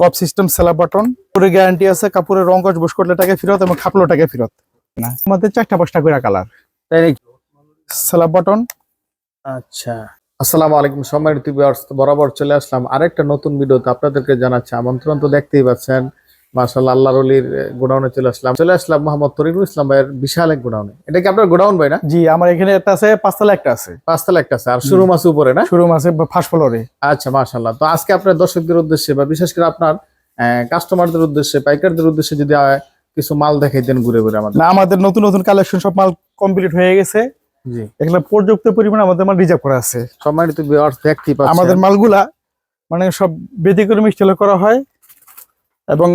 কপ system সেলা button পুরো guarantee আছে কাপড়ের রং গজ বস করলে টাকা ফেরত এবং খাপলো টাকা ফেরত। না। আমাদের চারটা পাঁচটা করে কালার তাই নাকি? সেলা বাটন আচ্ছা। আসসালামু আলাইকুম সম্মানিত ভিউয়ার্স বরাবর চলে আসলাম আরেকটা নতুন ভিডিওতে আপনাদেরকে জানাচ্ছি আমন্ত্রণ। তো দেখতেই পাচ্ছেন মাশাআল্লাহ আল্লাহর অলির গোডাউনে চলে আসলাম। চলে আসলাম মোহাম্মদ তরিকুল ইসলাম ভাইয়ের বিশাল এক গোডাউনে। এটা কি আপনার গোডাউন ভাই না? জি আমার এখানে একটা আছে পাঁচতলা একটা আছে। পাঁচতলা একটা আছে আর শোরুম আছে উপরে না? শোরুম আছে ফার্স্ট ফ্লোরে। আচ্ছা মাশাআল্লাহ। তো আজকে আপনার দর্শকদের উদ্দেশ্যে বা বিশেষ করে আপনার কাস্টমারদের উদ্দেশ্যে পাইকারদের উদ্দেশ্যে যদি কিছু মাল দেখাই দেন ঘুরে ঘুরে আমাদের। না আমাদের নতুন নতুন কালেকশন সব মাল কমপ্লিট হয়ে গেছে। জি। এগুলো পর্যাপ্ত পরিমাণে আমাদের মাল রিজার্ভ করা আছে। সম্মানিত ভিউয়ার্স দেখতেই পাচ্ছেন। আমাদের মালগুলা মানে সব ব্যতিক্রমী স্টাইলে করা হয়। এবং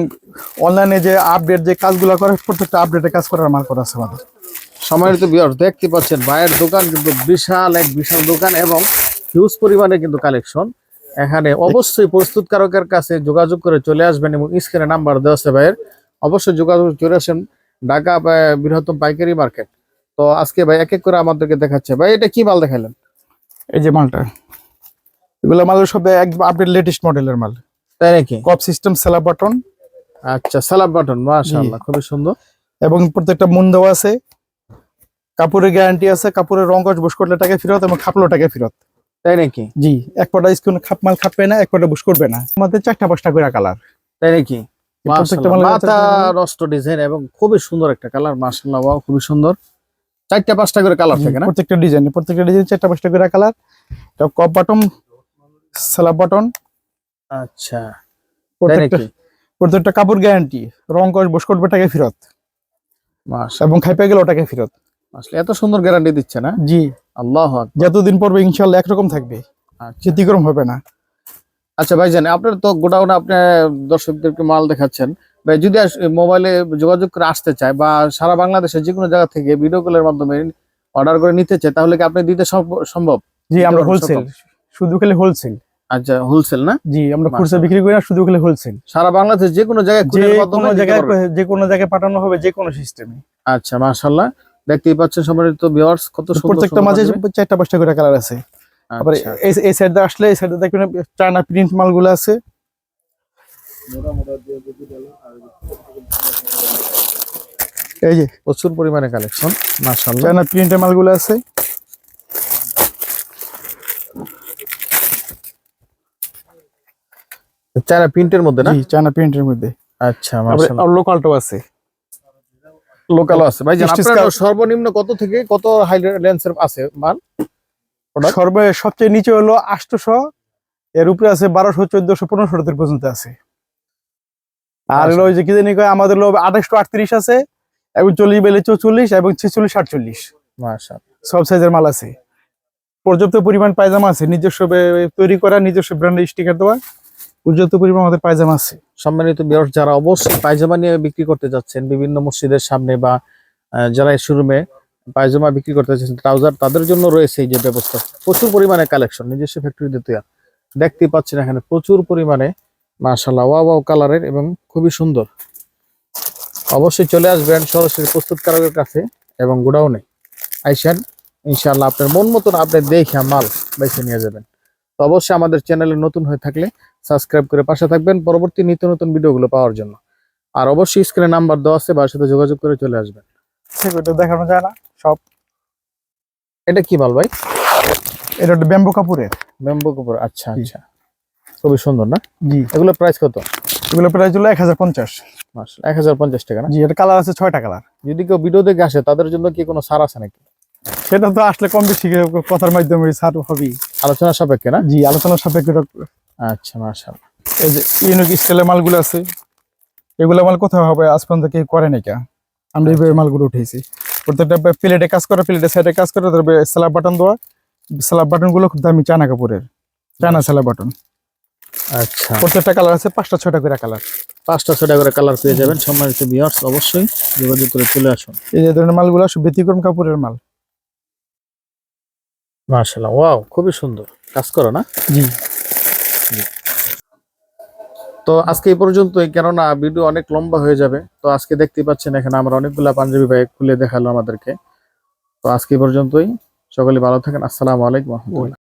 অনলাইনে যে আপডেট যে কাজগুলো করে প্রত্যেকটা আপডেটে কাজ করার মাল করা আছে আমাদের। সম্মানিত ভিউয়ার্স দেখতে পাচ্ছেন ভাইয়ের দোকান কিন্তু বিশাল এক বিশাল দোকান এবং হিউজ পরিমাণে কিন্তু কালেকশন এখানে অবশ্যই প্রস্তুতকারকের কাছে যোগাযোগ করে চলে আসবেন এবং স্ক্রিনে নাম্বার দেওয়া আছে ভাইয়ের। অবশ্যই যোগাযোগ চলে আসেন ঢাকা বৃহত্তম পাইকারি মার্কেট। তো আজকে ভাই এক এক করে আমাদেরকে দেখাচ্ছে। ভাই এটা কি মাল দেখালেন এই যে মালটা এগুলো মাল সব একদম আপডেট লেটেস্ট মডেলের মাল। তাই নাকি? কপ সিস্টেম সেলার বাটন। আচ্ছা সালাব বাটন মাশাআল্লাহ খুবই সুন্দর। এবং প্রত্যেকটা মন দেওয়া আছে। কাপড়ের গ্যারান্টি আছে কাপড়ের রং কস বস করলে টাকা ফেরত এবং খাপলো টাকা ফেরত। তাই নাকি? জি এক পটা স্কুল খাপ মাল খাপবে না এক পটা বুস করবে না। আমাদের চারটা পাঁচটা করে কালার। তাই নাকি? মাথা নষ্ট ডিজাইন এবং খুবই সুন্দর একটা কালার মাশাআল্লাহ ওয়াও খুবই সুন্দর। চারটা পাঁচটা করে কালার থাকে না? প্রত্যেকটা ডিজাইন প্রত্যেকটা ডিজাইন চারটা পাঁচটা করে কালার। কপ বাটন সেলার বাটন আচ্ছা। প্রত্যেকটা প্রত্যেকটা কাপড় গ্যারান্টি রং কস বস করবে টাকা ফেরত। মাশাআল্লাহ। এবং খাইপে গেলেও টাকা ফেরত। আসলে এত সুন্দর গ্যারান্টি দিচ্ছে না জি। আল্লাহ যতদিন পড়বে ইনশাল্লাহ একরকম থাকবে। আচ্ছা। হবে না। আচ্ছা ভাই ভাইজান আপনার তো গোডাউনে আপনি দর্শকদেরকে মাল দেখাচ্ছেন। ভাই যদি মোবাইলে যোগাযোগ করে আসতে চায় বা সারা বাংলাদেশের যে কোনো জায়গা থেকে ভিডিও কলের মাধ্যমে অর্ডার করে নিতে চায় তাহলে কি আপনি দিতে সম্ভব? জি আমরা হোলসেল শুধু খেলে হোলসেল আচ্ছা হোলসেল না? জি আমরা খুচরা বিক্রি করি না শুধু খেলে হোলসেল সারা বাংলাদেশ যে কোনো জায়গায় যে কোনো জায়গায় যে কোনো জায়গায় পাঠানো হবে যে কোনো সিস্টেমে আচ্ছা মাশাআল্লাহ। দেখতেই পাচ্ছেন সম্মানিত ভিউয়ার্স কত সুন্দর প্রত্যেকটা মাঝে চারটা পাঁচটা করে কালার আছে। আবার আচ্ছা। এই এই সাইডে আসলে এই সাইডে দেখবেন চায়না প্রিন্ট মালগুলো আছে। এই যে প্রচুর পরিমাণে কালেকশন মাশাআল্লাহ। চায়না প্রিন্টের মালগুলো আছে। চায়না প্রিন্টের মধ্যে না? চায়না প্রিন্টের মধ্যে। আচ্ছা মাশাআল্লাহ। আর লোকালটাও আছে। লোকাল আছে। ভাই আপনার সর্বনিম্ন কত থেকে কত হাই লেন্সের আছে Product? সর্বে সবচেয়ে নিচে হলো আটশোশো এর উপরে আছে বারোশো চোদ্দশো পনেরোশো পর্যন্ত আছে। আর হলো ওই যে কি জানি কয় আমাদের হলো আঠাশশো আটত্রিশ আছে এবং চল্লিশ বেলে চৌচল্লিশ এবং ছেচল্লিশ আটচল্লিশ মাশাআল্লাহ। সব সাইজের মাল আছে। পর্যাপ্ত পরিমাণ পায়জামা আছে নিজস্ব তৈরি করা নিজস্ব ব্র্যান্ডের স্টিকার দেওয়া। পর্যাপ্ত পরিমাণ আমাদের পায়জামা আছে। সম্মানিত বিয়ার যারা অবশ্যই পায়জামা নিয়ে বিক্রি করতে যাচ্ছেন, বিভিন্ন মসজিদের সামনে বা যারা শোরুমে পায়জামা বিক্রি করতে যাচ্ছেন ট্রাউজার তাদের জন্য রয়েছে এই যে ব্যবস্থা। প্রচুর পরিমাণে কালেকশন নিজস্ব ফ্যাক্টরিতে তৈরি দেখতেই পাচ্ছেন এখানে প্রচুর পরিমাণে মাশাল্লাহ ওয়া ওয়াও কালারের এবং খুবই সুন্দর। অবশ্যই চলে আসবেন সরাসরি প্রস্তুতকারকের কাছে এবং গোডাউনে। আইসেন, ইনশাআল্লাহ আপনার মন মতন আপনি দেখে মাল বেছে নিয়ে যাবেন। তো অবশ্যই আমাদের চ্যানেলে নতুন হয়ে থাকলে সাবস্ক্রাইব করে পাশে থাকবেন পরবর্তী নিত্য নতুন ভিডিওগুলো পাওয়ার জন্য। আর অবশ্যই স্ক্রিনে নাম্বার দেওয়া আছে বা সাথে যোগাযোগ করে চলে আসবেন। দেখানো যায় না সব। এটা কি মাল ভাই? এটা একটা ব্যাম্বো কাপড়ের। ব্যাম্বো কাপড় আচ্ছা আচ্ছা। খুবই সুন্দর না? জি। এগুলো প্রাইস কত? এগুলো প্রাইস হলো এক হাজার পঞ্চাশ। এক হাজার পঞ্চাশ টাকা না? জি এটা কালার আছে ছয়টা কালার যদি কেউ ভিডিও দেখে আসে তাদের জন্য কি কোনো সার আছে নাকি? সেটা তো আসলে কম বেশি কথার মাধ্যমে ছাড় হবেই। আলোচনা সাপেক্ষে না? জি আলোচনার সাপেক্ষে আচ্ছা মাশাআল্লাহ। এই যে ইউনিক স্টাইলের মালগুলো আছে এগুলো মাল কোথাও হবে? আজ পর্যন্ত কেউ করে নাই কা? আমরা এইভাবে মালগুলো উঠেছি প্রত্যেকটা প্লেটে কাজ করা প্লেটে সাইডে কাজ করা তারপরে স্ল্যাব বাটন দেওয়া। স্ল্যাব বাটনগুলো খুব দামি চানা কাপড়ের। চানা স্ল্যাব বাটন আচ্ছা। প্রত্যেকটা কালার আছে পাঁচটা ছটা করে কালার পাঁচটা ছটা করে কালার পেয়ে যাবেন। সম্মানিত ভিউয়ার্স অবশ্যই যোগাযোগ করে চলে আসুন। এই যে ধরনের মালগুলো সব ব্যতিক্রম কাপড়ের মাল। মাশাআল্লাহ ওয়াও খুবই সুন্দর। কাজ করো না? জি। তো আজকে এই পর্যন্তই কেননা ভিডিও অনেক লম্বা হয়ে যাবে। তো আজকে দেখতে পাচ্ছেন এখানে আমরা অনেকগুলা পাঞ্জাবি ব্যাগ খুলে দেখাল আমাদেরকে। তো আজকে এই পর্যন্তই। সকলে ভালো থাকেন। আসসালামু আলাইকুম